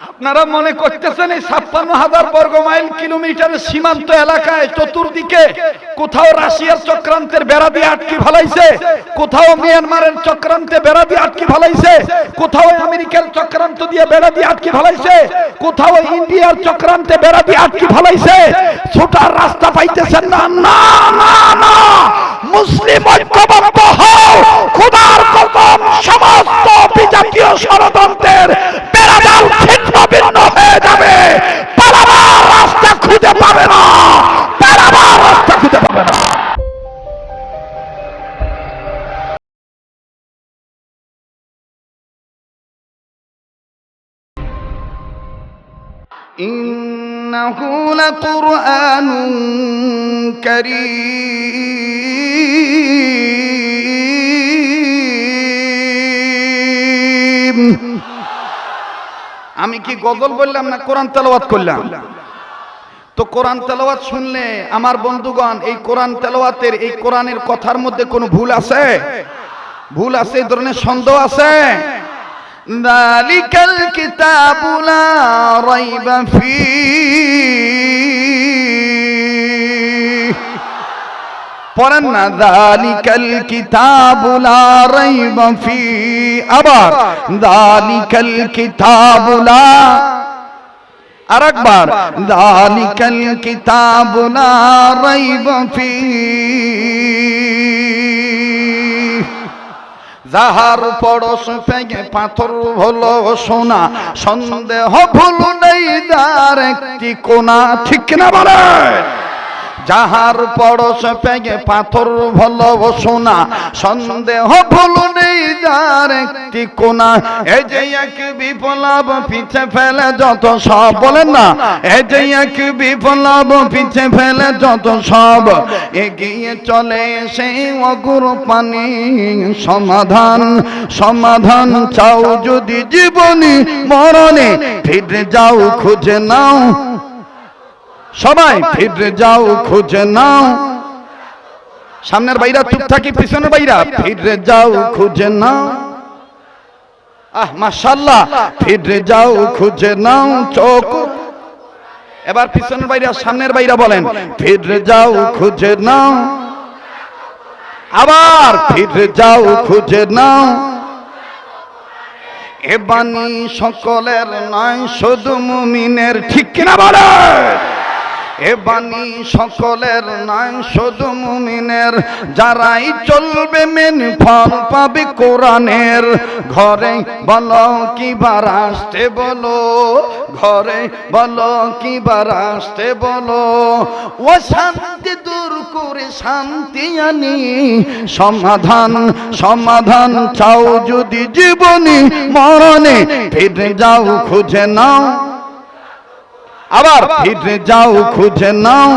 আপনারা মনে করতেছেন এই ছাপ্পান্ন হাজার বর্গ মাইল কিলোমিটারের সীমান্ত এলাকায় চতুর্দিকে কোথাও রাশিয়ার চক্রান্তের বেড়া দিয়ে আটকে ফেলাইছে? কোথাও মিয়ানমারের চক্রান্তে বেড়া দিয়ে আটকে ফেলাইছে? কোথাও আমেরিকার চক্রান্ত দিয়ে বেড়া দিয়ে আটকে ফেলাইছে? কোথাও ইন্ডিয়ার চক্রান্তে বেড়া দিয়ে আটকে ফেলাইছে? ছোটার রাস্তা পাইতেছেন না? না না না। মুসলিম ঐক্যবদ্ধ হও। খোদার কসম, সমস্ত বিজাতীয় ষড়যন্ত্রের বেড়াজাল ছিন্ন ভিন্ন হয়ে যাবে পালাবার রাস্তা খুঁজে পাবে না পালাবার রাস্তা খুঁজে পাবে না إنه لقرآن كريم আমি কি গজল বললাম না কোরআন তেলাওয়াত করলাম? তো কোরআন তেলাওয়াত শুনলে আমার বন্ধুগণ, এই কোরআন তেলাওয়াতের, এই কোরআনের কথার মধ্যে কোনো ভুল আছে? ভুল আছে, এই ধরনের সন্দেহ আছে? দালিকাল কিতাবুলা রাইবা ফি পড়েন না, দালিকাল কিতাবুলা রাইব ফি আবার, দালিকাল কিতাবুলা আরেকবার, দালিকাল কিতাবুলা রাইব ফি যাহার পরশ পেগে পাথর হলো সোনা, সন্দেহ ভুল নেই যার একটি কোনা, ঠিক কিনা বলেন? যাহার পড়স পেগে পাথর ভালো সোনা সন্দেহ ভুল নেই যার একটি কোনা এই যে এক বিপ্লব পিছে ফেলে যত সব, বলেন না? এই যে এক বিপ্লব পিছে ফেলে যত সব, এগিয়ে চলে সেই অগুর পানি। সমাধান সমাধান চাও যদি জীবনী মরণে, ফিরে যাও, খুঁজে নাও। সবাই ফিরে যাও খুঁজে নাও। সামনের বাইরা চুপ থাকি পিছনের বাইরা। ফিরে যাও খুঁজে নাও। আহ মাশাল্লাহ ফিরে যাও খুঁজে নাও চোখ। এবার পিছনের বাইরা সামনের বাইরা বলেন ফিরে যাও খুঁজে নাও। আবার ফিরে যাও খুঁজে নাও। এ বাণী সকলের নয় শুধু মুমিনের। ঠিক কিনা বলে এ বাণী সকলের নয়, শুধু মুমিনের। যারাই চলবে মেন ফল পাবে কোরআনের। ঘরে বলো কি বার আসতে বলো, ঘরে বলো কি বার আসতে বলো। ও শান্তি দূর করে শান্তি আনি। সমাধান সমাধান চাও যদি জীবনী, মরণে। ফিরে যাও, খুঁজে নাও। আবার ফিরে যাও খুঁজে নাও।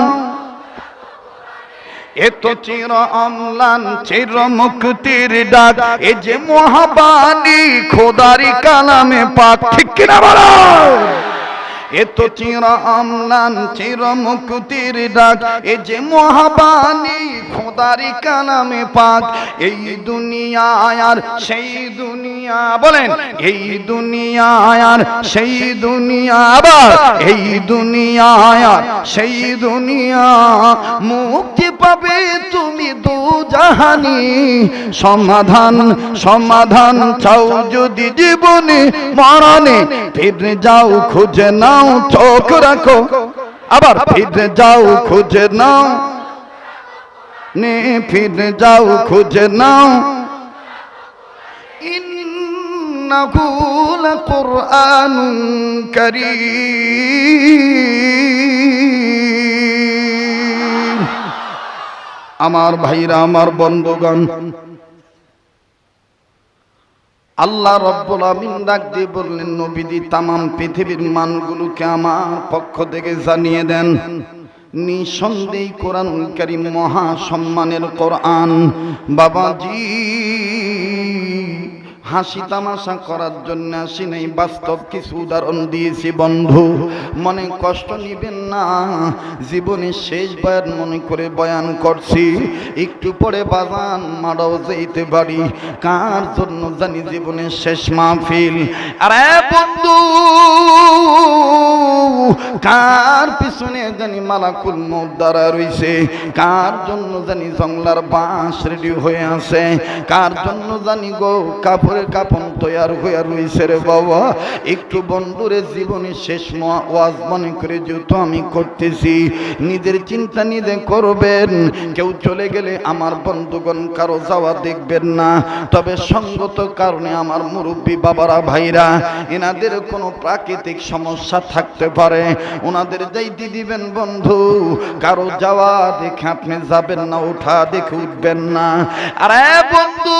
এত চির অম্লান চির মুক্তির ডাক। এ যে মহাবাণী খোদারি কালামে পাক। ঠিক কিনা বলো? এত চির অম্লান, চির মুক্তির ডাক। এ যে মহাবাণী, খোদারি কালামে পাক। এই দুনিয়া আর সেই দুনিয়া, বলেন, এই দুনিয়া আর সেই দুনিয়া আবার। এই দুনিয়া আর সেই দুনিয়া মুক্তি পাবে তুমি দু জাহানি। সমাধান সমাধান চাও যদি জীবনে, মরণে। ফিরে যাও, খুঁজে নাও চোখ রাখো। আবার ফিরে যাও, খুঁজে নাও। নে, ফিরে যাও, খুঁজে নাও। ইন্নাহু লাকুরআনুন কারীম। আমার ভাইরা, আমার বন্ধুগণ আল্লাহ রব্বুল আমিন ডাক দিয়ে বললেন নবীদি তামাম পৃথিবীর মানগুলোকে আমার পক্ষ থেকে জানিয়ে দেন। নিঃসন্দেহ কোরআন কারীম মহা সম্মানের কোরআন। বাবাজি হাসি তামাশা করার জন্য আসি নাই, বাস্তব কিছু উদাহরণ দিয়েছি বন্ধু। মনে কষ্ট নিবেন না, জীবনের শেষ বয়ান মনে করে বয়ান করছি। একটু পরে বাজান মারাও যেতে পারি, কার জন্য জানি জীবনের শেষ মাহফিল? আরে বন্ধু, কার পিছনে জানি মালাকুল মত দ্বারা রইছে? কার জন্য জানি জংলার বাঁশ রেডি হয়ে আছে? কার জন্য জানি গো কাপড়ের কাপন তৈয়ার হয়ে রইছে রে বাবা। একটু বন্ধুরে জীবনের শেষ ওয়াজ মনে করে যেহেতু আমি করতেছি, নিজের চিন্তা নিজে করবেন। কেউ চলে গেলে আমার বন্ধুগণ কারও যাওয়া দেখবেন না। তবে সঙ্গত কারণে আমার মুরব্বী বাবারা, ভাইরা, এনাদের কোনো প্রাকৃতিক সমস্যা থাকতে পারে। ওনাদের যাইতে দিবেন বন্ধু, কারও যাওয়া দেখে আপনি যাবেন না ওঠা দেখে উঠবেন না। আরে বন্ধু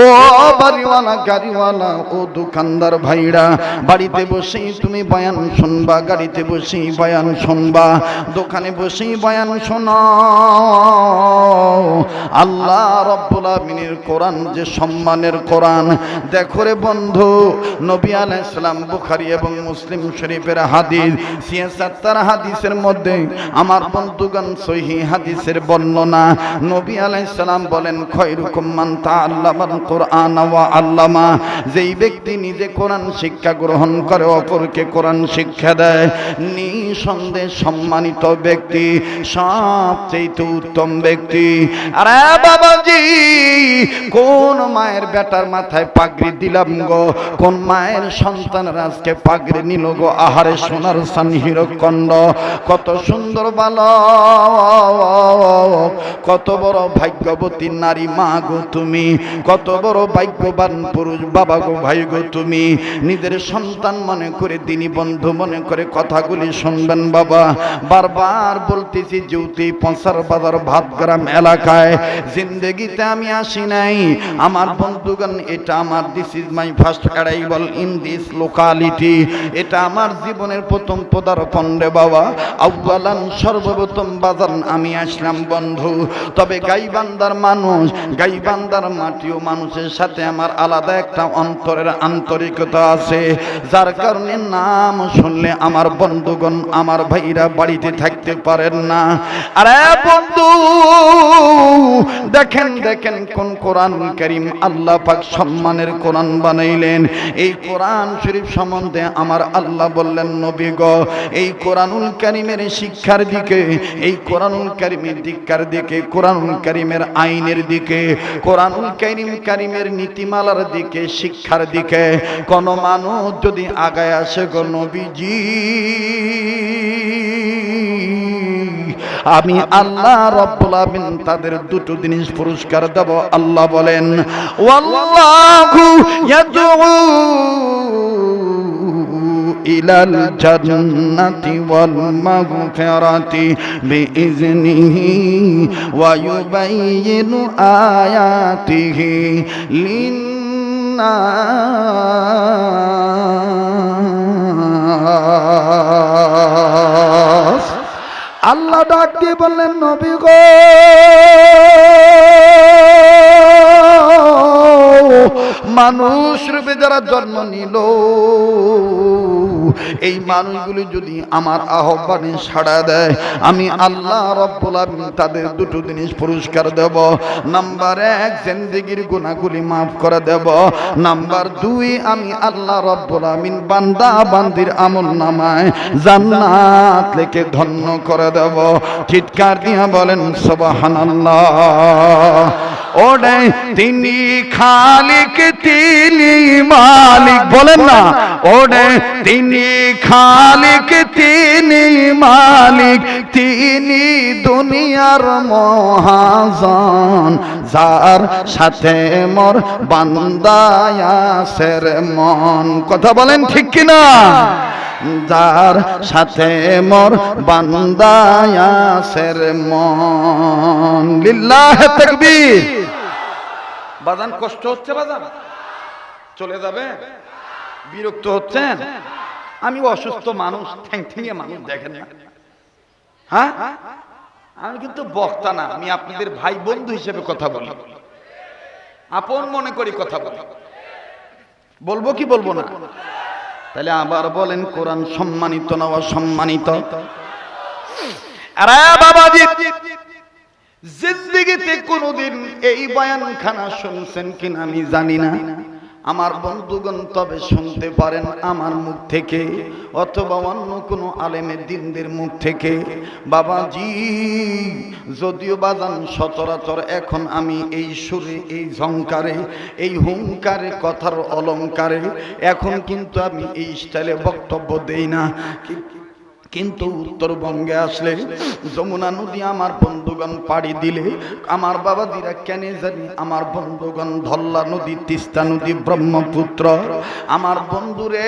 ও বাড়িওয়ালা, গাড়িওয়ালা, ও দোকানদার ভাইরা, বাড়িতে বসেই তুমি বয়ান শুনবা, গাড়িতে বসেই বয়ান শুনবা, দোকানে বসেই বয়ান আল্লাহ কোরআন যে সম্মানের কোরআন, দেখো রে বন্ধু, নবী আলাইহিস সালাম বুখারী এবং মুসলিম শরীফের হাদিস সিয়াসাত্তার হাদিসের মধ্যে আমার বন্ধুগণ সহি হাদিসের বর্ণনা, নবী আলাইহিস সালাম বলেন, খয়রুকুম মান তাআল্লামাল কোরআন আল্লামা, যেই ব্যক্তি নিজে কোরআন শিক্ষা গ্রহণ করে, অপরকে কোরআন শিক্ষা দেয়, নিঃসন্দেহে সম্মানিত ব্যক্তি সবচেয়ে উত্তম ব্যক্তি। আরে বাবাজি, কোন মায়ের বেটার মাথায় পাগড়ি দিলাম গো? কোন মায়ের সন্তান আজকে পাগড়ি নিল গো? আহারে সোনার সান হিরকণ্ড কত সুন্দর বালক, কত বড় ভাগ্যবতী নারী মা গো তুমি। কত বড় ভাগ্যবান পুরুষ বাবা গো ভাই গো তুমি। নিজের সন্তান মনে করে দিনী বন্ধু মনে করে কথাগুলি শুনবেন বাবা। বারবার বলতেছি যেহেতু পঁচার বাজার, ভাতগ্রাম এলাকায় জিন্দগিতে আমি আসি নাই। আমার বন্ধুগণ, এটা আমার this is my first arrival in this locality এটা আমার জীবনের প্রথম পদার্পণ রে বাবা। আউ্বালান সর্বপ্রথম বাজান আমি আসলাম বন্ধু। তবে গাইবান্দার মানুষ গাইবান্দার মাটিও মানুষের সাথে আমার আলাদা একটা অন্তরের আন্তরিকতা আছে। যার কারণে নাম শুনলে আমার বন্ধুগণ, আমার ভাইরা বাড়িতে থাকতে পারেন না। আরে বন্ধু, দেখেন দেখেন কোন কোরআন করিম আল্লাহ পাক সম্মানের কোরআন বানাইলেন। এই কোরআন শরীফ সম্বন্ধে আমার আল্লাহ বললেন, নবী গো, এই কোরআনুল কারিমের শিক্ষার দিকে, এই কোরআনুল কারিমের দিককার দিকে, কোরআনুল কারিমের আইনের দিকে, কোরআনুল কারিম কারিমের নীতিমালার দিকে, শিক্ষার দিকে কোন মানুষ যদি আগায় আসে গো নবীজি, আমি আল্লাহ রব্বুল তাদের দুটো জিনিস পুরস্কার দেব। আল্লাহ বলেন, ওয়াল্লাহু ইয়াদউ ওয়াল মাগফিরাতি বিইজনিহি ওয়া ইউবাইয়িনু আয়াতিহি লিন্নাস। আল্লাহ ডাক দিয়ে বললেন, নবী গো, মানুষ রূপে যারা জন্ম নিল এই মানুষগুলি যদি আমার আহ্বানে সাড়া দেয়, আমি আল্লাহ রব্বুল আমিন তাদের দুটো জিনিস পুরস্কার দেব। নাম্বার এক, জিন্দিগির গুণাগুলি মাফ করে দেব। নাম্বার দুই, আমি আল্লাহ রব্বুল আমিন বান্দা বান্দির আমল নামায় জান্নাত লেখে ধন্য করে দেব। চিৎকার দিয়া বলেন, সুবহানাল্লাহ। ওরে তিনি খালিক, তিনি মালিক। বলেন না ওরে তিনি খালিক, তিনি মালিক, তিনি দুনিয়ার মহাজন। যার সাথে মোর বান্দায়াসের মন। কথা বলেন ঠিক কিনা? যার সাথে মোর বান্দায়াসের মন। লিল্লাহ তাকবীর। বাজান কষ্ট হচ্ছে বাজান? চলে যাবে? বিরক্ত হচ্ছেন? আমি অসুস্থ মানুষ ঠ্যাং ঠেঙে মানুষ, দেখেন না। হ্যাঁ? আমি কিন্তু বক্তা না, আমি আপনাদের ভাই বন্ধু হিসেবে কথা বলি। আপন মনে করি কথা বলি। বলব কি বলব না? তাহলে আবার বলেন কোরআন সম্মানিত না অসম্মানিত? জিন্দিগিতে কোনোদিন এই বয়ানখানা শুনছেন কিনা আমি জানি না। আমার বন্ধুগণ তবে শুনতে পারেন আমার মুখ থেকে, অথবা অন্য কোনো আলেমের দিনদের মুখ থেকে, বাবাজি, যদিও বাজান সচরাচর এখন আমি এই সুরে, এই ঝংকারে, এই হুঙ্কারে, কথার অলঙ্কারে, এখন কিন্তু আমি এই স্টাইলে বক্তব্য দেই না। কিন্তু উত্তরবঙ্গে আসলে যমুনা নদী আমার বন্ধুগণ পাড়ি দিলে, আমার বাবাদিরা কেন জানি আমার বন্ধুগণ ধল্লা নদী, তিস্তা নদী, ব্রহ্মপুত্র। আমার বন্ধুরে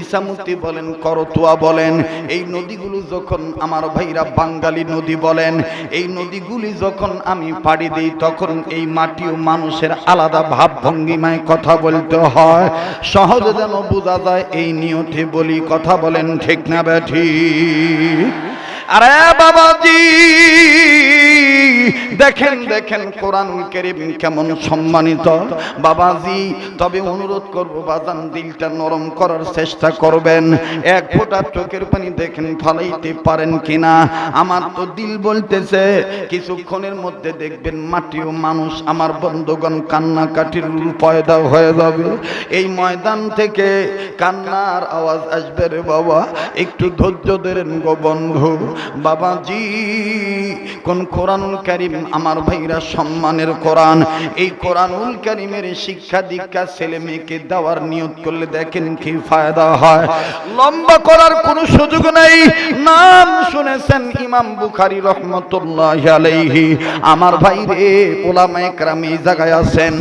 ইসামতি বলেন, করতোয়া বলেন, এই নদীগুলো যখন আমার ভাইরা বাঙ্গালী নদী বলেন, এই নদীগুলি যখন আমি পাড়ি দিই, তখন এই মাটি ও মানুষের আলাদা ভাবভঙ্গিমায় কথা বলতে হয়। সহজে যেন বোঝা যায়, এই নিয়তে বলি, কথা বলেন ঠিক না ঠিক আরে বাবাজি, দেখেন দেখেন কোরআন করিম কেমন সম্মানিত। বাবাজি, তবে অনুরোধ করব, বাজান, দিলটা নরম করার চেষ্টা করবেন। এক ফোঁটা চোখের পানি দেখেন, ফালাইতে পারেন কিনা? আমার তো দিল বলতেছে, কিছুক্ষণের মধ্যে দেখবেন মাটি ও মানুষ, আমার বন্ধুগণ কান্নাকাটির পয়দা হয়ে যাবে। এই ময়দান থেকে কান্নার আওয়াজ আসবে রে বাবা, একটু ধৈর্য ধরেন গো বন্ধু। বাবাজি, কোন কোরআনুল কারিম আমার ভাইরা সম্মানের কোরআন। এই কোরআনুল কারিমের শিক্ষা দীক্ষা ছেলে মেয়েকে দেওয়ার নিয়ত করলে দেখেন কি ফায়দা হয়। লম্বা করার কোনো সুযোগ নেই। নাম শুনেছেন ইমাম বুখারী রহমতুল্লাহ আলাইহি। আমার ভাই রে ওলামা একরাম এই জায়গায় আছেন।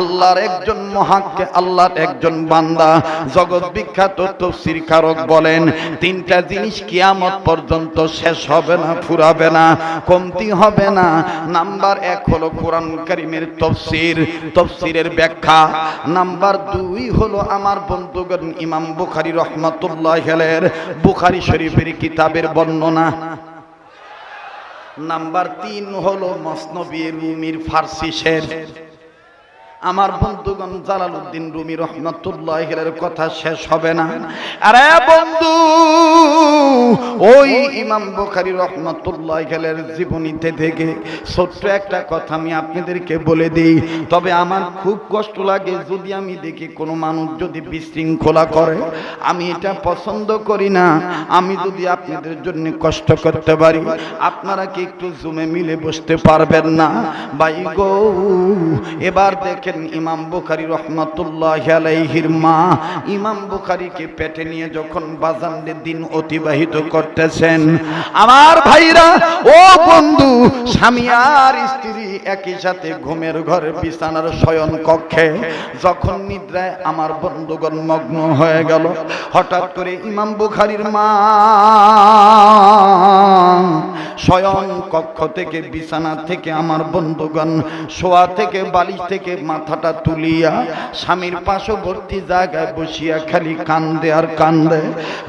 আল্লাহর একজন মহাক্কে, আল্লাহর একজন বান্দা। জগৎ বিখ্যাত তফসির কারক বলেন, তিনটা জিনিস কিয়ামত পর্যন্ত শেষ হবে না, ফুরাবে না, কমতি হবে না। নাম্বার এক হলো কোরআন কারিমের তফসির, তফসিরের ব্যাখ্যা। নাম্বার দুই হলো আমার বন্ধুগণ ইমাম বুখারী রহমাতুল্লাহ হেলের বুখারী শরীফের কিতাবের বর্ণনা। নাম্বার তিন হলো মসনবী রুমির ফার্সি শের। আমার বন্ধুগণ জালালউদ্দিন রুমি রহমতুল্লাহ কথা শেষ হবে না। আরে বন্ধু, ওই ইমাম বুখারী রহমতুল্লাহ জীবনীতে থেকে ছোট্ট একটা কথা আমি আপনাদেরকে বলে দিই। তবে আমার খুব কষ্ট লাগে যদি আমি দেখি কোনো মানুষ যদি বিশৃঙ্খলা করে। আমি এটা পছন্দ করি না। আমি যদি আপনাদের জন্য কষ্ট করতে পারি। আপনারা কি একটু জুমে মিলে বসতে পারবেন না? ভাই গো, এবার দেখেন ইমাম বুখারী রহমাতুল্লাহ আলাইহির মা, ইমাম বুখারীকে পেটে নিয়ে যখন বাজানদের দিন অতিবাহিত করতেছেন, আমার ভাইরা, ও বন্ধু, স্বামী আর স্ত্রী একই সাথে ঘুমের ঘরে বিছানার শয়ন কক্ষে, যখন নিদ্রায় আমার বন্ধুগণ মগ্ন হয়ে গেল, হঠাৎ করে ইমাম বুখারীর মা শয়ন কক্ষ থেকে, বিছানা থেকে আমার বন্ধুগণ শোয়া থেকে, বালিশ থেকে মাথাটা তুলিয়া স্বামীর পার্শ্ববর্তী জায়গায় বসিয়া খালি কান্দে আর কান্দে।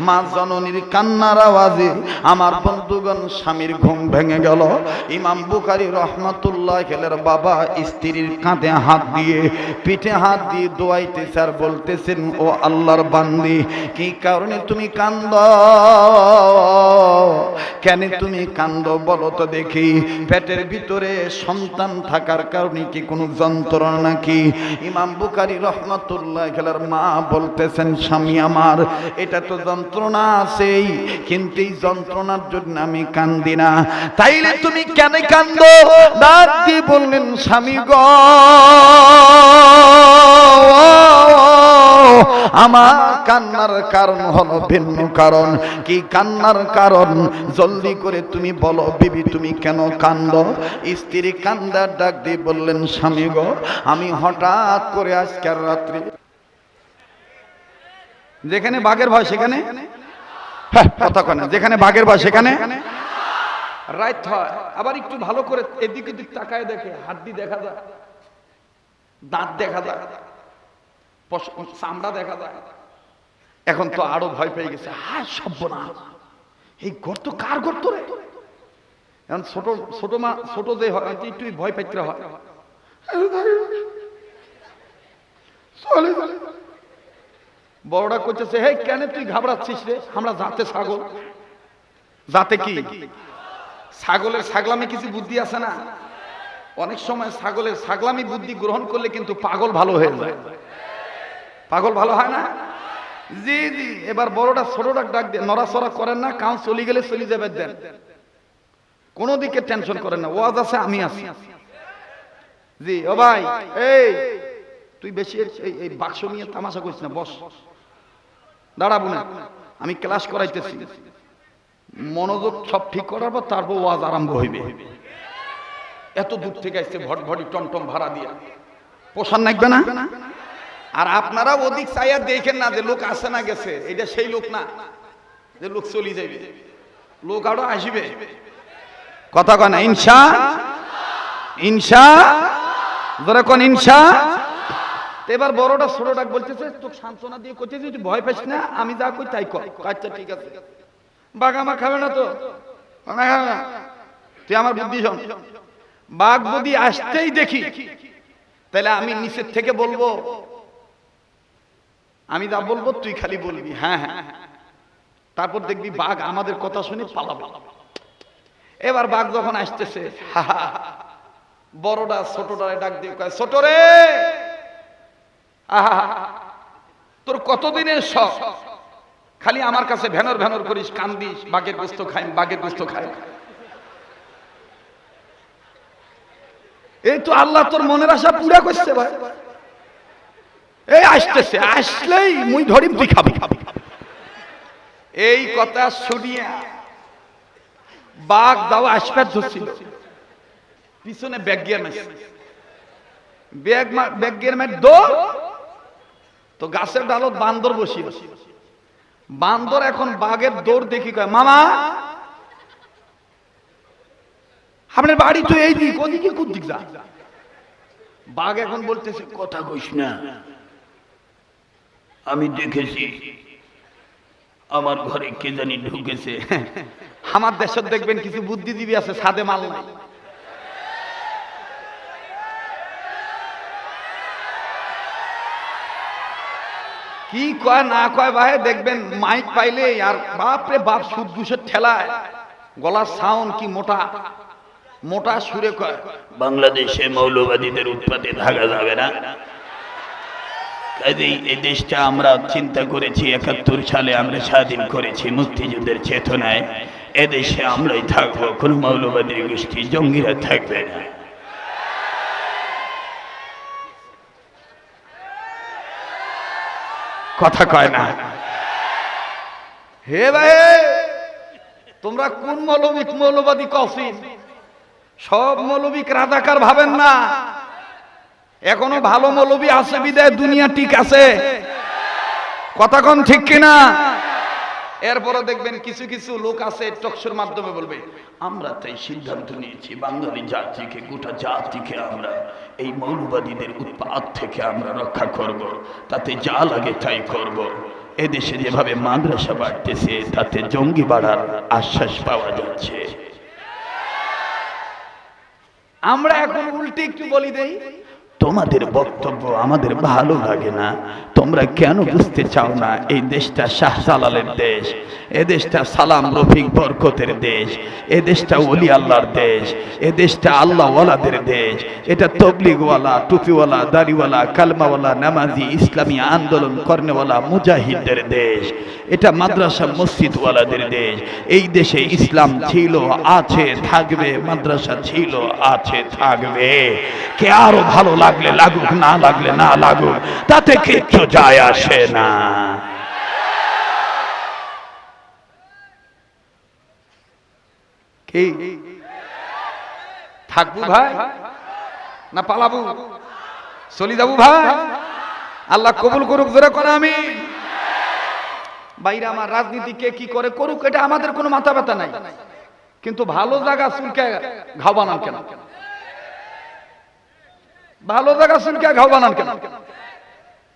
মা জননীর কান্নার আওয়াজে আমার বন্ধুগণ স্বামীর ঘুম ভেঙে গেল। ইমাম বুখারি রহমতুল্লাহ খেলের বাবা স্ত্রীর কাঁধে হাত দিয়ে পিঠে হাত দিয়ে দোয়াইতেছে আর বলতেছেন, ও আল্লাহর বান্দি, কি কারণে তুমি কান্দ? কেন তুমি কান্দ বলো তো দেখি। পেটের ভিতরে সন্তান থাকার কারণে কি কোনো যন্ত্রণা নাকি ইমাম বুকারি রহমতুল্লাহ খেলার মা বলতেছেন, স্বামী আমার, এটা তো যন্ত্রণা আছেই, কিন্তু এই যন্ত্রণার জন্য আমি কান্দি না। তাইলে তুমি কেন কান্দ? ডাক বললেন, স্বামী গ আমার কান্নার কারণ হলো ভিন্ন কারণ। কি কান্নার কারণ? জলদি করে তুমি বলো বিবি তুমি কেন কান্দ? স্ত্রী কান্দার ডাক দিয়ে বললেন স্বামী গো আমি হঠাৎ করে আজকের রাত্রি যেখানে বাঘের ভয় সেখানে? হ্যাঁ, কথা কনে যেখানে বাঘের ভয় সেখানে? রাইট আবার একটু ভালো করে এদিক ওদিক তাকায় দেখে হাড্ডি দেখা যায় দাঁত দেখা যায়। চামড়া দেখা যায়। এখন তো আরও ভয় পেয়ে গেছে। হায় সব্যনা এই গর্ত কার গর্ত রে? এখন ছোট ছোট মা, ছোট যে হয়, একটু ভয় পাইতে হয়। বড়টা করতেছে হে কেন তুই ঘাবড়াচ্ছিস রে? আমরা যাতে ছাগল। যাতে কি? ছাগলের ছাগলামি কিছু বুদ্ধি আছে না? অনেক সময় ছাগলের ছাগলামি বুদ্ধি গ্রহণ করলে কিন্তু পাগল ভালো হয়ে যায়। পাগল ভালো হয় না? জি জি, এবার বড়টা ছোটটা ডাক দিয়ে নড়াচড়া করেন না কাউ চলি গেলে চলে যাবে দেন। কোনো দিকে টেনশন করেন না, ওয়াজ আছে, আমি আছি। জি, ও ভাই, এই, তুই বেশি এই বাক্স নিয়ে তামাশা করিস না, বস। দাঁড়াবো না আমি ক্লাস করাইতেছি। মনোযোগ সব ঠিক করার পর তারপর ওয়াজ আরম্ভ হইবে। এত দূর থেকে আসছে ভট ভটি টমটম ভাড়া দিয়া। পোষণ লাগবে না? আর আপনারা ওদিক চাইয়া দেখেন না যে লোক আসে না গেছে। এটা সেই লোক না, যে লোক চলে যাবে। লোক আরও আসবে। কথা কয় না ইনসা ইনসা ধরে কোন ইনসা এবার বড়টা ছোটটা বলতেছে, তোকে সান্ত্বনা দিয়ে করতেছে তুই ভয় পাইস না, আমি যা কই তাই কর। আচ্ছা ঠিক আছে। বাঘ আমার খাবে না তো? না খাবে না? তুই আমার বুদ্ধি শোন। বাঘ যদি আসতেই দেখি, তাহলে আমি নিচের থেকে বলব আমি যা বলব তুই খালি বলবি। হ্যাঁ হ্যাঁ। তারপর দেখবি বাঘ আমাদের কথা শুনে পালাবে। এবার বাঘ যখন আসতেছে বড়টা ছোটটা ডাক দিয়ে কয় ছোট রে আহা তোর কতদিনের শখ? খালি আমার কাছে ভ্যানর ভ্যানর করিস, কান্দিস, বাঘের গোস্ত খাই, বাঘের গোস্ত খাই। এই তো আল্লাহ তোর মনের আশা পুরা করছে ভাই। এই আসতেছে, আসলেই মুই ধরিম, তুই খাবি। খাবি এই কথা শুনিয়া বাঘ দাও আসপাত ধরছিল। পিছনে ব্যাগ গিয়ে মেছে ব্যাগ ব্যাগ গিয়ে মেট দো। তো গাছের ডালত বান্দর বসি বান্দর এখন বাঘের দৌড় দেখি কয়, মামা, আপনার বাড়ি তো এই দিক, ওদিকে কোন দিক যা? বাঘ এখন বলতেছে, কথা কইস না আমি দেখেছি। আমার ঘরে কে জানি ঢুকেছে। আমার দেশত দেখবেন কিছু বুদ্ধিজীবী আছে, সাদে মাল নাই। কি কয়, না কয় ভাই, দেখবেন মাইক পাইলে আর বাপ রে বাপ সুদ ঘুষের ঠেলায়। গলার সাউন্ড কি মোটা? মোটা সুরে কয়, বাংলাদেশে মৌলবাদীদের উৎপাতে থাকা যাবে না। এই দেশটা আমরা চিন্তা করেছি, একাত্তর সালে আমরা স্বাধীন করেছি মুক্তিযুদ্ধের চেতনায়। এদেশে আমরাই থাকব, কোনো মৌলবাদী গোষ্ঠী, জঙ্গিরা থাকবে না। কথা কয় না। হে ভাই তোমরা কোন মৌলবিক মৌলবাদী কফি সব মৌলবিক রাজাকার ভাবেন না। এখনও ভালো মৌলবী আছে, বিদায়, দুনিয়া ঠিক আছে। কথা কোন ঠিক কিনা? এরপরে দেখবেন কিছু কিছু লোক আছে টকশোর মাধ্যমে বলবে, আমরা তাই সিদ্ধান্ত নিয়েছি, বাঙালি জাতিকে, গোটা জাতিকে আমরা, এই মৌলবাদীদের উৎপাত থেকে আমরা রক্ষা করব, তাতে যা লাগে তাই করব। এদেশে যেভাবে মাদ্রাসা বাড়তেছে, তাতে জঙ্গি বাড়ার আশ্বাস পাওয়া যাচ্ছে। আমরা এখন উল্টে একটু বলি দেই তোমাদের বক্তব্য আমাদের ভালো লাগে না। তোমরা কেন বুঝতে চাও না? এই দেশটা শাহজালালের দেশ, এ দেশটা সালাম, রফিক, বরকতের দেশ, এ দেশটা ওলি আল্লাহর দেশ, এ দেশটা আল্লাহ ওয়ালাদের দেশ, এটা তবলিগওয়ালা, টুপিওয়ালা, দাড়িওয়ালা, কালমাওয়ালা, নামাজি, ইসলামী আন্দোলন কর্নেওয়ালা, মুজাহিদদের দেশ, এটা মাদ্রাসা মসজিদওয়ালাদের দেশ, এই দেশে ইসলাম ছিল, আছে, থাকবে, মাদ্রাসা ছিল, আছে, থাকবে। কে আরও ভালো লাগলে লাগুক, না লাগলে না লাগুক, তাতে কিচ্ছু যায় আসে না। কি? থাকব ভাই? না পালাবো? চলি যাব ভাই? আল্লাহ কবুল করুক, জোরে করে আমি বাইরে আমার রাজনীতি কে কি করে করুক, এটা আমাদের কোনো মাথা ব্যথা নাই। কিন্তু ভালো জায়গা চুলকে ঘাও বানান কেন? ভালো জায়গা চুলকে ঘাও বানান কেন?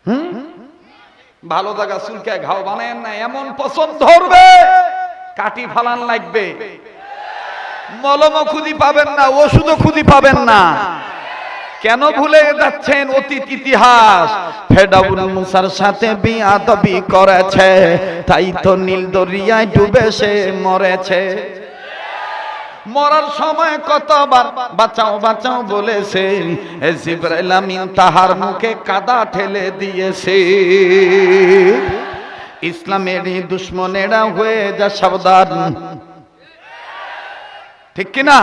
হুম? ভালো জায়গা চুলকে ঘাও বানায় না, এমন পছন্দ ধরবে কাটি ফালান লাগবে। মলম খুদি পাবেন না, ওষুধও খুদি পাবেন না। কেন ভুলে যাচ্ছেন অতীত ইতিহাস? ফেডাউল মুসার সাথে বিয়াদবি করেছে, তাই তো নীল দরিয়ায় ডুবে সে মরেছে। মরার সময় কতবার বাঁচাও বাঁচাও বলেছে জিবরাইল আমিন তাহার মুখে কাদা ঠেলে দিয়েছে। ইসলামের দুশ্মনেরা হয়ে যা সাবধান। ঠিক কি না?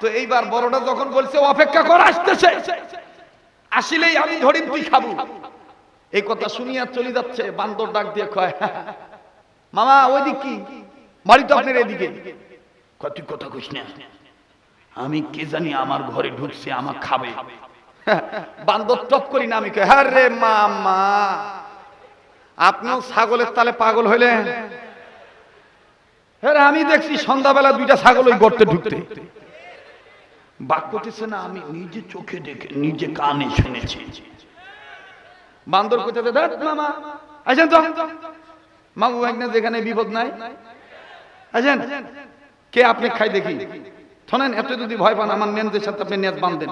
তো এইবার বড়টা যখন বলছে, অপেক্ষা কর, আসতেছে। আসিলেই আমি ধরিন তুই খাব। এই কথা শুনিয়া চলে যাচ্ছে, বান্দর ডাক দিয়ে কয় মামা, ওইদিক কি? বাড়ি তো আপনার এদিকে। তুই কথা কইস না। আমি কে জানি আমার ঘরে ঢুকছে আমার খাবে। বান্দর টপ করি না আমি হ্যাঁ রে মামা, আপনিও ছাগলের তালে পাগল হইলেন। হ্যাঁ আমি দেখছি সন্ধ্যাবেলা দুইটা ছাগল ওই গর্তে ঢুকতে। বাক করতেছে না, আমি নিজে চোখে দেখে, নিজে কানে শুনেছি। বান্দর কোথাতে দেখ মামা, আসেন তো। মামু একনা যেখানে বিপদ নাই। আসেন। কে আপনি খাই দেখি? শোনেন, এত যদি ভয় পান, আমার নেনদের সাথে আপনি নেজ বাঁধেন।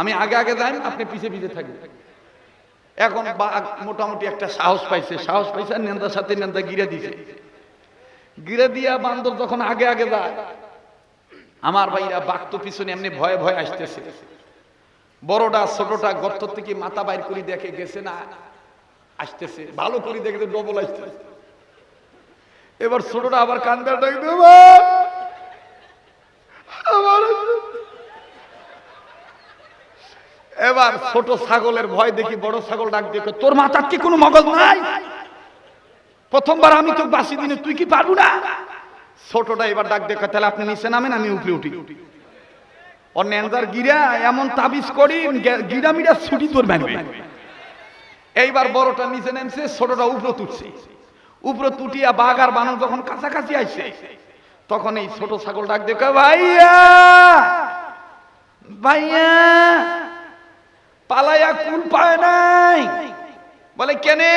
আমি আগে আগে যাই, আপনি পিছে পিছে থাকেন। এখন বাঘ মোটামুটি একটা সাহস পাইছে সাহস পাইছে নেন্দার সাথে নেন্দা গিরে দিছে। গিরে দিয়া বান্দর যখন আগে আগে যায়, আমার ভাইরা বাঘ তো পিছনে এমনি ভয়ে ভয়ে আসতেছে। বড়টা, ছোটটা, গর্ত থেকে মাথা বাইর করে দেখে গেছে না, আসতেছে। ভালো করে দেখে ডবল আসতেছে। এবার ছোটটা আবার কান্দার ডাক দেব এবার ছোট ছাগলের ভয় দেখি, বড় ছাগল ডাক দেখে তোর মাথার কি কোনো মগজ নাই? প্রথমবার আমি তো বাসি দিনে তুই কি পারব না? ছোটটা এবার ডাক দেখে তাহলে আপনি নিচে নামেন, আমি উপরে উঠি। ও নেন্দার গিরা, এমন তাবিজ করি গিরা মিরা ছুটি তোর এইবার বড়টা নিচে নেমছে, ছোটটা উপরে তুলছে। উপরে তুটিয়া বাঘ আর বানর যখন কাছাকাছি আইছে তখন এই ছোট ছাগল ডাক দেখে ভাইয়া ভাইয়া পালাইয়া কুল পায় নাই। বলে, কেনে?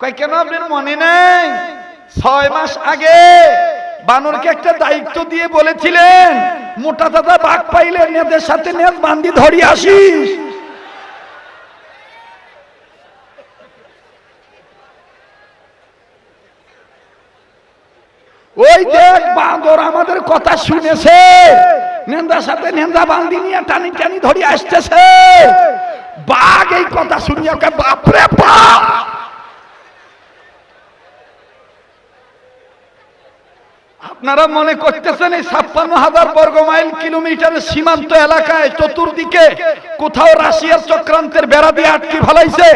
কয়, কেন আপনার মনে নাই? ছয় মাস আগে বানরকে একটা দায়িত্ব দিয়ে বলেছিলেন, মোটা দাদা, বাঘ পাইলে নেদের সাথে নেদ বান্দি ধরি আসিস ওই দেখ বাঁদর আমাদের কথা শুনেছে। নেন্দার সাথে নেন্দা বান্দি নিয়ে টানি টানি ধরি আসতেছে। বাঘ এই কথা শুনিয়া বাপরে বাপ। আপনারা মনে করতেছেন এই ছাপ্পান্ন হাজার বর্গ মাইল কিলোমিটারের সীমান্ত এলাকায় চতুর্দিকে কোথাও রাশিয়ার চক্রান্তের বেড়া দিয়ে আটকে ফেলাইছে?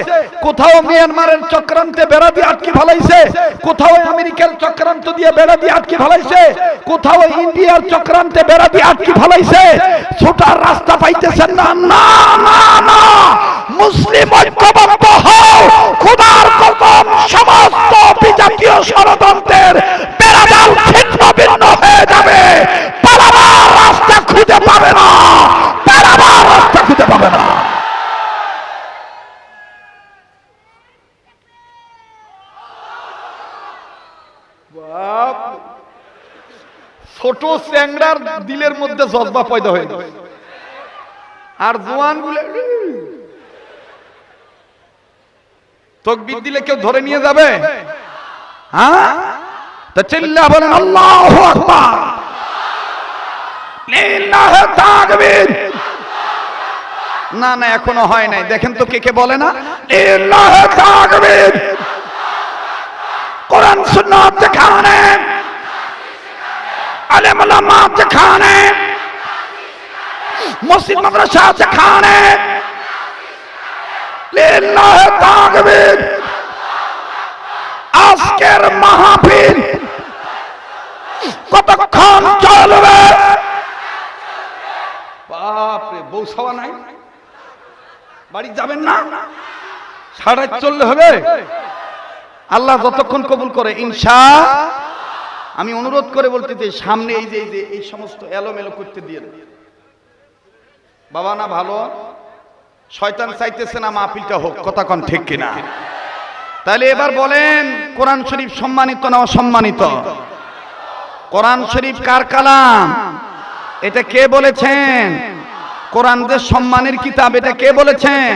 কোথাও মিয়ানমারের চক্রান্তে বেড়া দিয়ে আটকে ফেলাইছে? কোথাও আমেরিকার চক্রান্ত দিয়ে বেড়া দিয়ে আটকে ফেলাইছে? কোথাও ইন্ডিয়ার চক্রান্তে বেড়া দিয়ে আটকে ফেলাইছে? ছোটার রাস্তা পাইতেছেন না? না না না। মুসলিম ঐক্যবদ্ধ হও। খোদার কসম, সমস্ত বিজাতীয় ষড়যন্ত্রের বেড়াজাল ছিন্ন ভিন্ন হয়ে যাবে। পালাবার রাস্তা খুঁজে পাবে না। পালাবার রাস্তা খুঁজে পাবে না। ছোট চ্যাংড়ার দিলের মধ্যে জজবা পয়দা হয়ে আর জোয়ানগুলো তকবির দিলে কেউ ধরে নিয়ে যাবে? হ্যাঁ? তা চিল্লা বলেন, আল্লাহু না না, এখনও হয় নাই। দেখেন তো কে কে বলে না? কোরআন, সুন্নাত মসজিদ, মাদ্রাসা যেখানে লিল্লাহি আজকের মাহফিল কতক্ষণ চলবে? বাপরে, বউ সবা নাই? বাড়ি যাবেন না? সাড়ে চললে হবে? আল্লাহ যতক্ষণ কবুল করে, ইনশা, আমি অনুরোধ করে বলতে চাই সামনে এই যে এই যে, এই সমস্ত এলোমেলো করতে দিয়ে বাবা না ভালো? শয়তান চাইতেছে না মাহফিলটা হোক, কথা কন ঠিক কিনা? তাহলে এবার বলেন, কোরআন শরীফ সম্মানিত না অসম্মানিত? কোরআন শরীফ কার কালাম? এটা কে বলেছেন? কোরআনদের সম্মানের কিতাব এটা কে বলেছেন?